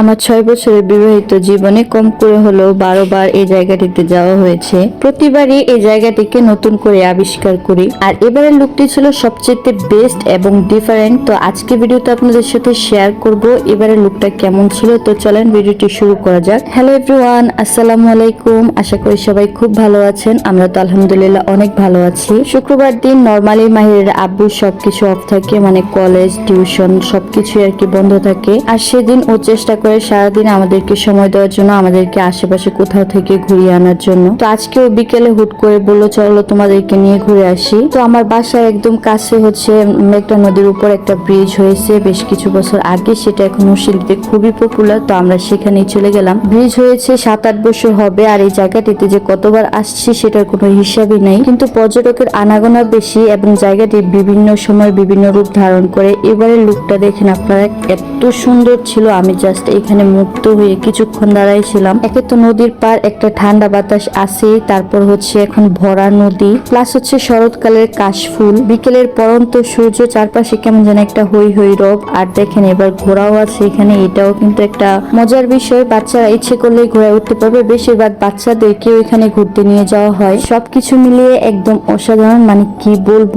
আমার ছয় বছরের বিবাহিত জীবনে কম করে হলেও বারো বার এই জায়গাটিতে যাওয়া হয়েছে। প্রতিবারই এই জায়গাটিকে নতুন করে আবিষ্কার করি। আর এবারের লুকটি ছিল সবচেয়ে বেস্ট এবং ডিফারেন্ট। তো আজকে ভিডিওতে আপনাদের সাথে শেয়ার করব এবারের লুকটা কেমন ছিল। তো চলেন ভিডিওটি শুরু করা যাক। হ্যালো এভরিওয়ান, আসসালামু আলাইকুম। আশা করি সবাই খুব ভালো আছেন। আমরা তো আলহামদুলিল্লাহ অনেক ভালো আছি। শুক্রবার দিন নর্মালি মাহিরের আব্বু সবকিছু অফ থাকে। মানে কলেজ, টিউশন সবকিছু আর কি বন্ধ থাকে। আর সেদিন ও চেষ্টা করে সারাদিন আমাদেরকে সময় দেওয়ার জন্য, আমাদেরকে আশেপাশে কোথাও থেকে ঘুরিয়ে আনার জন্য। তো আজকে ও বিকেলে হুট করে বলল, চলো তোমাদেরকে নিয়ে ঘুরে আসি। তো আমার বাসায় একদম কাছে হচ্ছে একটা নদীর উপর একটা ব্রিজ হয়েছে বেশ কিছু বছর আগে। সেটা এখন নরসিংদীতে খুবই পপুলার তো আমরা সেখানেই চলে গেলাম। ব্রিজ হয়েছে সাত আট বছর হবে আর এই জায়গাটিতে যে কতবার আসছি সেটার কোনো হিসাবই নাই। কিন্তু পর্যটকের আনাগোনা বেশি এবং জায়গাটি বিভিন্ন সময় বিভিন্ন রূপ ধারণ করে। এবারের লুকটা দেখেন আপনারা, এত সুন্দর ছিল। আমি জাস্ট এখানে মুক্ত হয়ে কিছুক্ষণ দাঁড়াইছিলাম। একে তো নদীর পার একটা ঠান্ডা বাতাস আছে তারপর হচ্ছে এখন ভরা নদী। প্লাস হচ্ছে শরৎকালের কাশফুল। বিকেলের পরন্ত সূর্য চারপাশে কেমন যেন একটা হই হই রব। আর দেখেন এবার ঘোরাও আছে এখানে, এটাও কিন্তু একটা মজার বিষয়। বাচ্চারা ইচ্ছে করলে ঘোরায় উঠতে পারবে। বেশিরভাগ বাচ্চাদেরকেও এখানে ঘুরতে নিয়ে যাওয়া হয়। সবকিছু মিলিয়ে একদম অসাধারণ মানে কি বলব?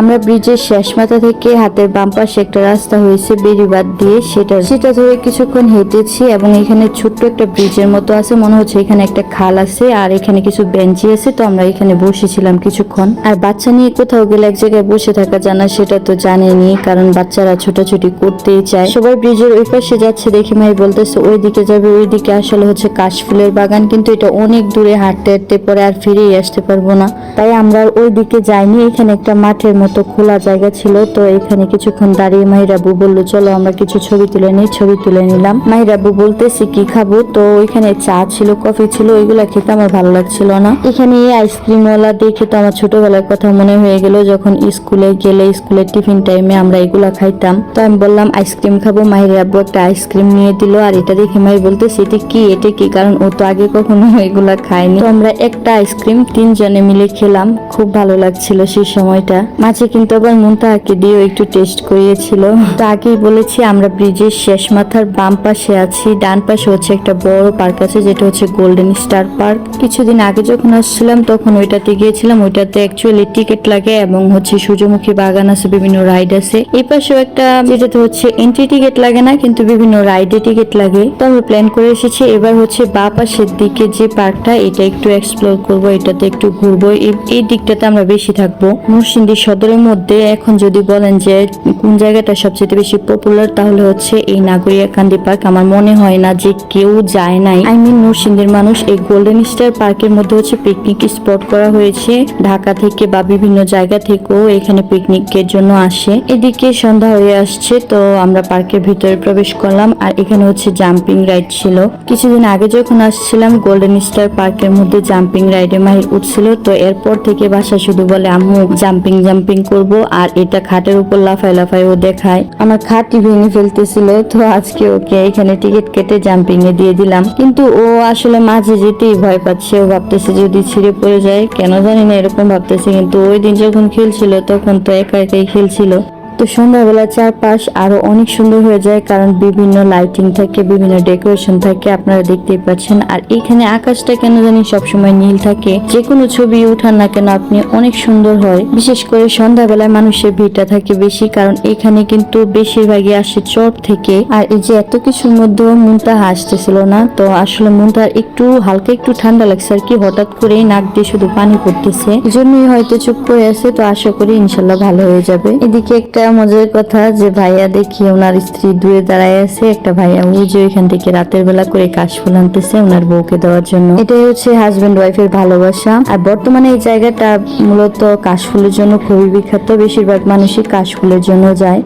আমরা ব্রিজের শেষ মাথা থেকে হাতের বাম পাশে একটা রাস্তা হয়েছে বেরিবাদ দিয়ে সেটা সেটা ধরে কিছুক্ষণ হেঁটেছি এবং এখানে ছোট্ট একটা ব্রিজের মতো আছে। মনে হচ্ছে এখানে একটা খাল আছে আর এখানে কিছু বেঞ্চি আছে। তো আমরা এখানে বসেছিলাম কিছুক্ষণ। আর বাচ্চা নিয়ে কোথাও গেলে এক জায়গায় বসে থাকা জানা সেটা তো জানেনি কারণ বাচ্চারা ছোটাছুটি করতেই চায়। সবাই ব্রিজের ওই পাশে যাচ্ছে দেখে মাই বলতেছে ওই দিকে যাবে ওই দিকে আসলে হচ্ছে কাশফুলের বাগান, কিন্তু এটা অনেক দূরে হাঁটতে হাঁটতে পরে আর ফিরেই আসতে পারব না। তাই আমরা ওই দিকে যাইনি, এখানে একটা মাঠের মতো খোলা জায়গা ছিল, তো এখানে কিছুক্ষণ দাঁড়িয়ে মাহিরাবু বলল, চলো আমরা কিছু ছবি তুলে নিই, ছবি তুলে নিলাম। মাহিরাবু বলতেছি, কি খাব? তো ওইখানে চা ছিল, কফি ছিল, ওইগুলা খেতে আমার ভালো লাগছিল না। এখানে এই আইসক্রিম ওয়ালা দেখে তো আমার ছোটবেলার কথা মনে হয়ে গেল, যখন স্কুলে গেলে স্কুলের টিফিন টাইমে আমরা এগুলা খাইতাম। তো আমি বললাম, আইসক্রিম খাব? মাহির একটা আইসক্রিম নিয়ে দিল, আর এটা দেখে মাই বলতেছে, এটা কি? এটা কি? কারণ ও তো আগে কখনো এগুলা খায়নি। তো আমরা একটা আইসক্রিম তিনজনে মিলে খেলাম, খুব ভালো লাগছিল সেই সময়টা। মাঝে কিন্তু আবার মুনতাহাকে দিয়েও একটু টেস্ট করিয়েছিল। তো আগেই বলেছি, আমরা ব্রিজের শেষ মাথার বাম পাশে আছি। ডান পাশে হচ্ছে একটা বড় পার্ক আছে, যেটা হচ্ছে গোল্ডেন স্টার পার্ক কিছুদিন আগে যখন আসছিলাম, তখন ওইটাতে গিয়েছিলাম। ওইটাতে অ্যাকচুয়ালি টিকিট লাগে এবং হচ্ছে সূর্যমুখী বাগান আছে, বিভিন্ন রাইড আছে। এই পাশেও একটা, যেটাতে হচ্ছে এন্ট্রি টিকিট লাগে না, কিন্তু বিভিন্ন রাইডে টিকিট লাগে। তো আমরা প্ল্যান করে এসেছি। এবার হচ্ছে বা পাশের দিকে যে পার্কটা এটা একটু এক্সপ্লোর করব, এটাতে একটু ঘুরবো। এই- এই দিকটাতে আমরা বেশি থাকব। নরসিংদী সদরের মধ্যে এখন যদি বলেন যে কোন জায়গাটা সবচেয়ে বেশি পপুলার তাহলে হচ্ছে এই নাগরিয়া কান্দি পার্ক আমার মনে হয় না যে কেউ যায় নাই। আই মিন নরসিংদীর মানুষ এই গোল্ডেন স্টার পার্কের মধ্যে হচ্ছে পিকনিক স্পট করা হয়েছে। ঢাকা থেকে বা বিভিন্ন জায়গা থেকেও এখানে পিকনিকের জন্য আসে। এদিকে সন্ধ্যা হয়ে আসছে, তো আমরা পার্কের ভিতরে প্রবেশ করলাম। আর এখানে হচ্ছে জাম্পিং রাইড ছিল। কিছুদিন আগে যখন আসছিলাম গোল্ডেন স্টার পার্কের মধ্যে জাম্পিং রাইডে মাহির উঠছিল। তো এরপর থেকে বাসা শুধু বলে, আম্মু জাম্পিং জাম্পিং করব আর এটা খাটের উপর লাফাই লাফাই ও দেখায়। আমার খাটই ভেঙে ফেলতেছিল, তো আজকে ওকে এখানে টিকিট কেটে জাম্পিং এ দিয়ে দিলাম। কিন্তু ও আসলে মাঝে যেতেই ভয় পাচ্ছে। ও ভাবতেছে যদি ছিঁড়ে পড়ে যায়, কেন জানি না এরকম ভাবতেছে। কিন্তু ওই দিন যখন খেলছিল, তখন তো একা একাই খেলছিল। তো সন্ধ্যাবেলা চারপাশ আরও অনেক সুন্দর হয়ে যায়, কারণ বিভিন্ন লাইটিং থাকে, বিভিন্ন ডেকোরেশন থাকে, আপনারা দেখতেই পাচ্ছেন। আর এখানে আকাশটা কেন জানি সবসময় নীল থাকে, যে কোনো ছবি উঠান না কেন আপনি অনেক সুন্দর হয়। বিশেষ করে সন্ধ্যাবেলায় মানুষের ভিড়টা থাকে বেশি, কারণ এখানে কিন্তু বেশিরভাগই আসে চট থেকে। আর এই যে এত কিছুর মধ্যেও মনটা হাসতেছিল না, তো আসলে মনটা একটু হালকা একটু ঠান্ডা লাগছে আর কি, হঠাৎ করেই নাক দিয়ে শুধু পানি পড়তেছে। জন্যই হয়তো চুপ করে আছে, তো আশা করি ইনশাল্লাহ ভালো হয়ে যাবে। এদিকে একটা মজার কথা যে ভাইয়া দেখি ওনার স্ত্রী দূরে দাঁড়ায় আছে, একটা ভাইয়া উনি যে ওইখান থেকে রাতের বেলা করে কাশ ফুল আনতেছে ওনার বউকে দেওয়ার জন্য। এটাই হচ্ছে হাজবেন্ড ওয়াইফের ভালোবাসা। আর বর্তমানে এই জায়গাটা মূলত কাশ ফুলের জন্য খুবই বিখ্যাত। বেশিরভাগ মানুষই কাশ ফুলের জন্য যায়।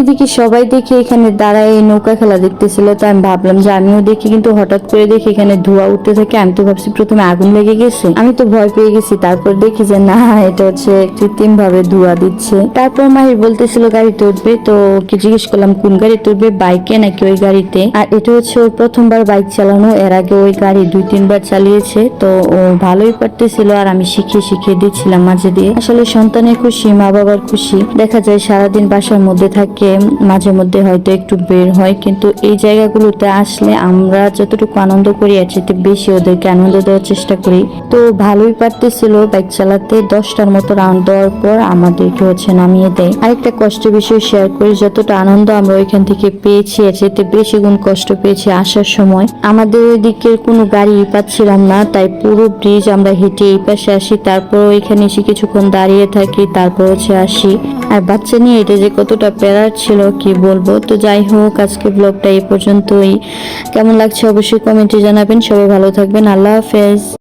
এদিকে সবাই দেখে এখানে দাঁড়ায় এই নৌকা খেলা দেখতেছিল, তো আমি ভাবলাম যে আমিও দেখি, কিন্তু হঠাৎ করে দেখি এখানে ধোঁয়া উঠতে থাকে, আমি তো ভাবছি প্রথমে আগুন লেগে গেছে। আমি তো ভয় পেয়ে গেছি, তারপর দেখি যে না, এটা হচ্ছে কৃত্রিম ভাবে ধোঁয়া দিচ্ছে। তারপর মাহির বলতেছিল, গাড়িতে উঠবে? তো ওকে জিজ্ঞেস করলাম, কোন গাড়িতে উঠবে, বাইকে নাকি ওই গাড়িতে? আর এটা হচ্ছে ওর প্রথমবার বাইক চালানো, এর আগে ওই গাড়ি দুই, তিনবার চালিয়েছে, তো ও ভালোই পারতেছিল আর আমি শিখিয়ে শিখিয়ে দিচ্ছিলাম মাঝে দিয়ে। আসলে সন্তানের খুশি মা বাবার খুশি। দেখা যায় সারাদিন বাসার মধ্যে থাকে থাকে মাঝে মধ্যে হয়তো একটু বের হয়, কিন্তু এই জায়গাগুলোতে আসলে আমরা যতটুকু আনন্দ করি, এর বেশি ওদেরকে আনন্দ দেওয়ার চেষ্টা করি। তো ভালোই পারতেছিল বাইক চালাতে। দশটার মতো রাউন্ড দেওয়ার পর আমাদেরকে হচ্ছে নামিয়ে দেয়। আরেকটা কষ্ট বিষয় শেয়ার করি, যতটা আনন্দ আমরা ওইখান থেকে পেয়েছি, এর চেয়ে বেশি গুণ কষ্ট পেয়েছি আসার সময়। আমাদের ওই দিকের কোনো গাড়ি পাচ্ছিলাম না, তাই পুরো ব্রিজ আমরা হেঁটে এই পাশে আসি, তারপর ওইখানে এসে কিছুক্ষণ দাঁড়িয়ে থাকি, তারপর হচ্ছে আসি। আর বাচ্চা নিয়ে এটা যে কতটা প্যারার ছিল, কি বলব? তো যাই হোক, আজকে ব্লগটা এই পর্যন্তই। কেমন লাগছে অবশ্যই কমেন্টে জানাবেন। সবাই ভালো থাকবেন। আল্লাহ হাফেজ।